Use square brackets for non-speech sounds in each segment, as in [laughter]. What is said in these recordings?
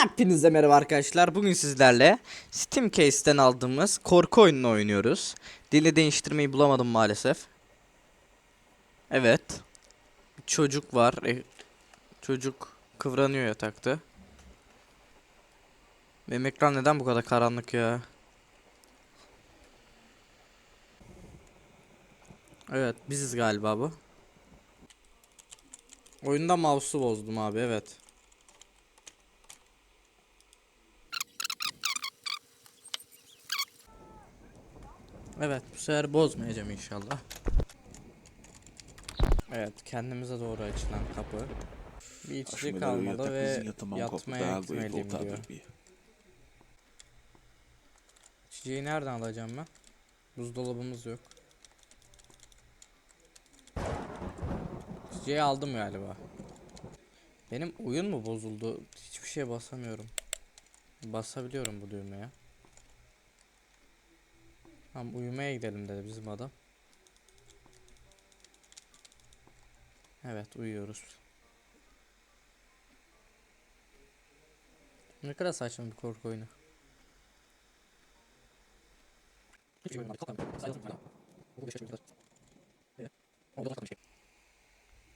Hepinize merhaba arkadaşlar. Bugün sizlerle Steam Case'ten aldığımız korku oyununu oynuyoruz. Dili değiştirmeyi bulamadım maalesef. Evet. Bir çocuk var. E, çocuk kıvranıyor yatakta. Benim ekran neden bu kadar karanlık ya? Evet, biziz galiba bu. Oyunda mouse'u bozdum abi, evet. Evet bu sefer bozmayacağım inşallah. Evet kendimize doğru açılan kapı. Bir içecek melhor eu ir até kalmadı a ve yatmaya gitmeliyim diyor. İçeceği nereden alacağım ben? Buzdolabımız yok. İçeceği aldım galiba. Benim oyun mu bozuldu? Hiçbir şeye basamıyorum. Basabiliyorum bu düğmeye. Tamam uyumaya gidelim dedi bizim adam. Evet uyuyoruz. Ne kadar saçma bir korku oyunu.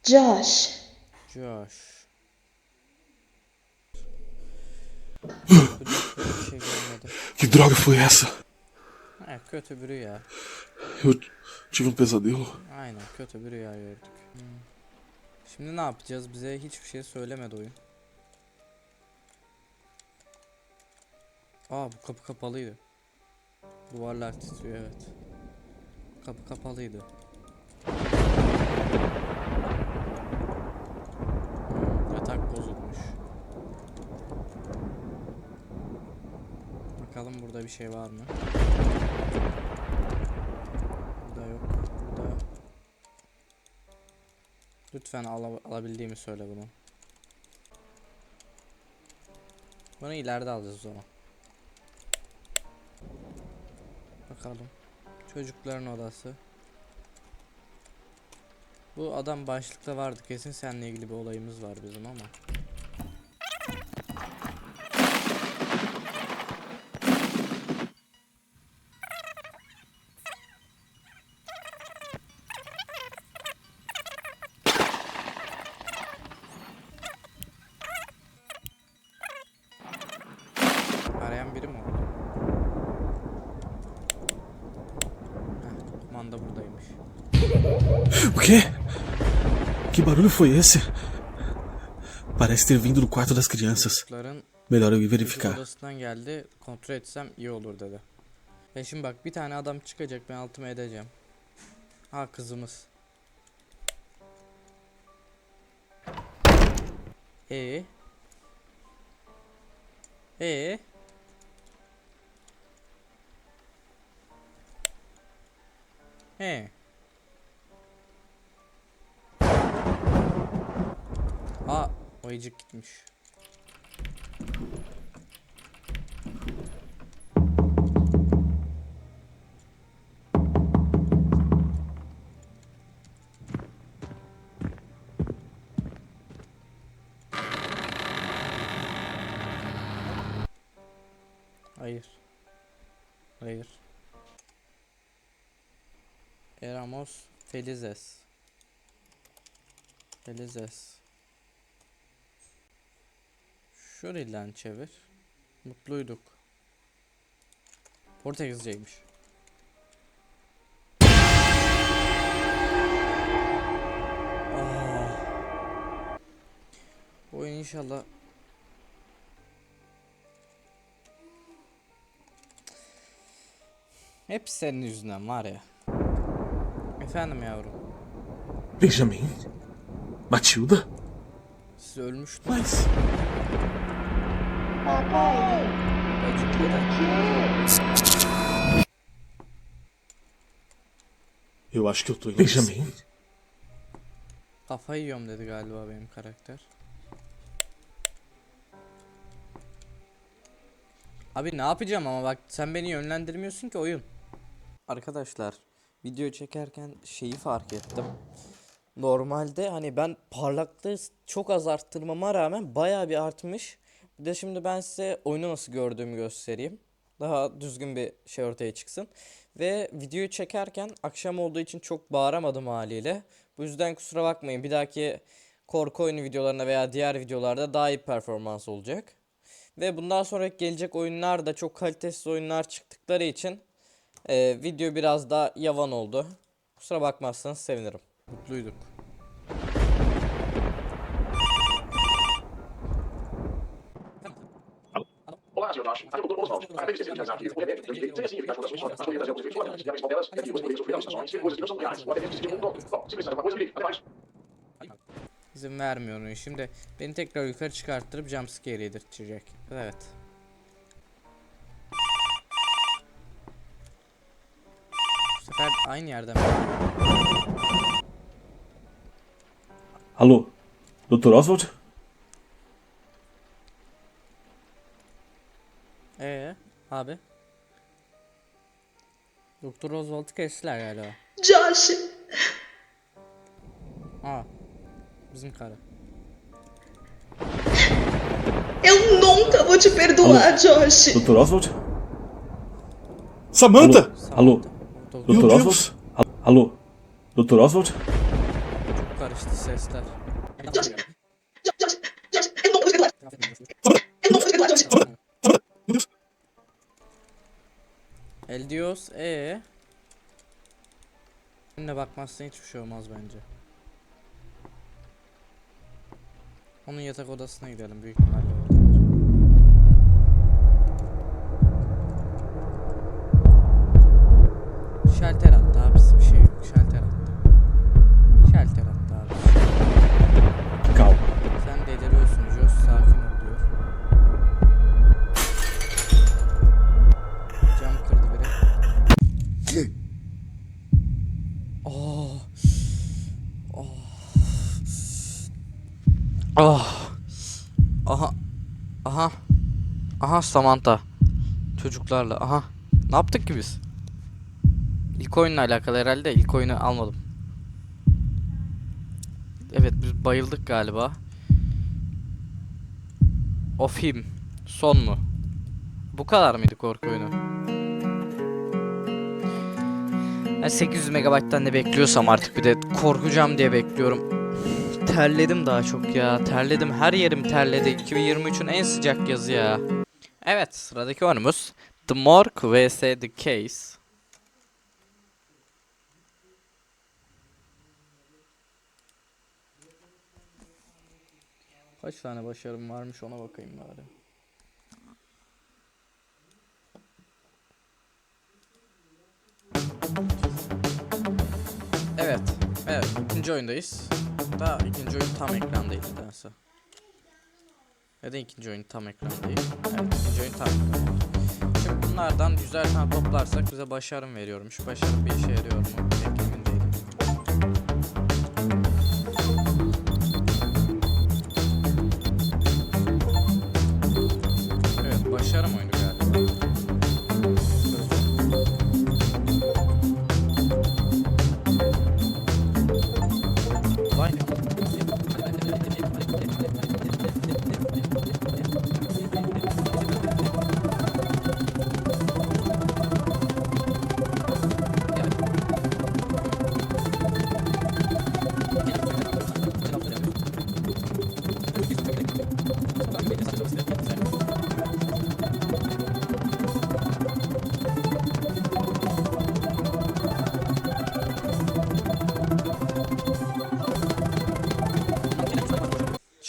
Josh, Josh. [laughs] bir şey gelmedi. Que droga foi essa? Ha, kötü bir rüya. Tive um pesadelo. Aynen kötü bir rüya gördük. Hmm. Şimdi ne yapacağız? Bize hiçbir şey söylemedi oyun. Aa bu kapı kapalıydı. Duvarlar titriyor evet. Kapı kapalıydı. Hmm, yatak bozulmuş. Bakalım burada bir şey var mı? Yok. Lütfen ala- alabildiğimi söyle bunu. Bunu ileride alacağız o zaman. Bakalım. Çocukların odası. Bu adam başlıkta vardı. Kesin seninle ilgili bir olayımız var bizim ama. Quê? Que barulho foi esse? Parece ter vindo do quarto das crianças. Melhor eu ir verificar. odasından geldi. Kontrol etsem iyi olur dedi. Ya şimdi bak bir tane adam çıkacak ben altıma edeceğim. Ha kızımız. E. E. He. Oyuncuk gitmiş. Hayır. Hayır. Eramos Felizes. Felizes. Şöyle çevir. Mutluyduk. Portekizceymiş. Ah. Oyun inşallah Hep senin yüzünden var ya. Efendim yavrum. Benjamin? Matilda? Siz ölmüştünüz. Mas. Eu acho que eu tô em Benjamin? Kafayı yiyorum dedi galiba benim karakter. Abi ne yapacağım ama bak sen beni yönlendirmiyorsun ki oyun. Arkadaşlar video çekerken şeyi fark ettim. Normalde hani ben parlaklığı çok az arttırmama rağmen bayağı bir artmış. Bir de şimdi ben size oyunu nasıl gördüğümü göstereyim. Daha düzgün bir şey ortaya çıksın. Ve videoyu çekerken akşam olduğu için çok bağıramadım haliyle. Bu yüzden kusura bakmayın. Bir dahaki korku oyunu videolarında veya diğer videolarda daha iyi performans olacak. Ve bundan sonra gelecek oyunlar da çok kalitesiz oyunlar çıktıkları için e, video biraz daha yavan oldu. Kusura bakmazsanız sevinirim. Mutluyduk. Até mais. İzin vermiyor oyun. Şimdi beni tekrar yukarı çıkarttırıp jumpscare yedirtecek. Evet. Bu sefer aynı yerde mi? Alô? Dr. Oswald? Abi. Doktor Oswald'ı kestiler galiba. Josh, Aa. Bizim karı. eu nunca vou te perdoar, Josh. Dr. Oswald? Samantha! Alô? Doktor Dr. çok Oswald? Alô? Dr. Oswald? karıştı sesler. Josh, El Dios, ee. Önüne bakmazsan hiçbir şey olmaz bence. Onun yatak odasına gidelim büyük ihtimalle Oh. Oh. Oh. Aha. Aha. Aha Samantha. Çocuklarla. Aha. Ne yaptık ki biz? İlk oyunla alakalı herhalde. İlk oyunu almadım. Evet biz bayıldık galiba. Of him. Son mu? Bu kadar mıydı korku oyunu? Ben 800 megabayttan ne bekliyorsam artık bir de korkacağım diye bekliyorum. Terledim daha çok ya. Terledim. Her yerim terledi. 2023'ün en sıcak yazı ya. Evet sıradaki oyunumuz The Morgue vs The Case. Kaç tane başarım varmış ona bakayım bari. Evet. Evet. ikinci oyundayız. Daha ikinci oyun tam ekran değil nedense. Neden ikinci oyun tam ekran değil? Evet ikinci oyun tam ekran. Şimdi bunlardan güzel tane toplarsak bize başarım veriyormuş. Başarım bir işe yarıyor mu?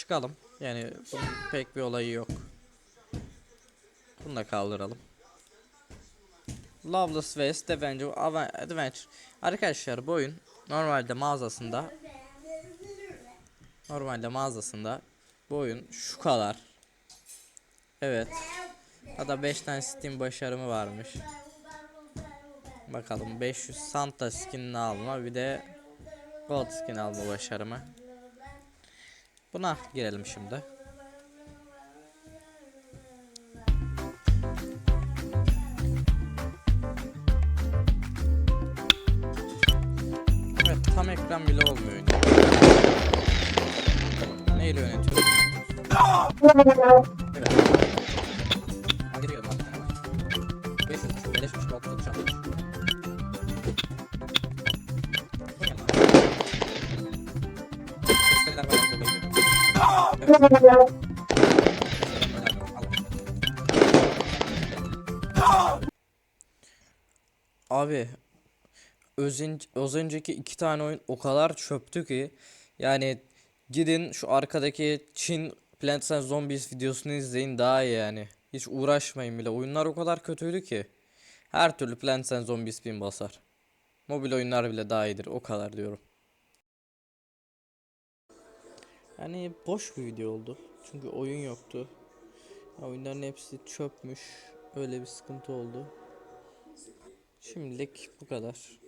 Çıkalım. Yani pek bir olayı yok. Bunu da kaldıralım. Loveless West Adventure, Adventure. Arkadaşlar bu oyun normalde mağazasında normalde mağazasında bu oyun şu kadar. Evet. Hatta 5 tane Steam başarımı varmış. Bakalım 500 Santa skinini alma bir de Gold skin alma başarımı. Buna girelim şimdi. Evet tam ekran bile olmuyor. Neyle yönetiyoruz? Evet. [laughs] Abi özün, az önceki iki tane oyun o kadar çöptü ki yani gidin şu arkadaki Çin Plants and Zombies videosunu izleyin daha iyi yani. Hiç uğraşmayın bile. Oyunlar o kadar kötüydü ki. Her türlü Plants and Zombies bin basar. Mobil oyunlar bile daha iyidir. O kadar diyorum. Yani boş bir video oldu. Çünkü oyun yoktu. Oyunların hepsi çöpmüş. Öyle bir sıkıntı oldu. Şimdilik bu kadar.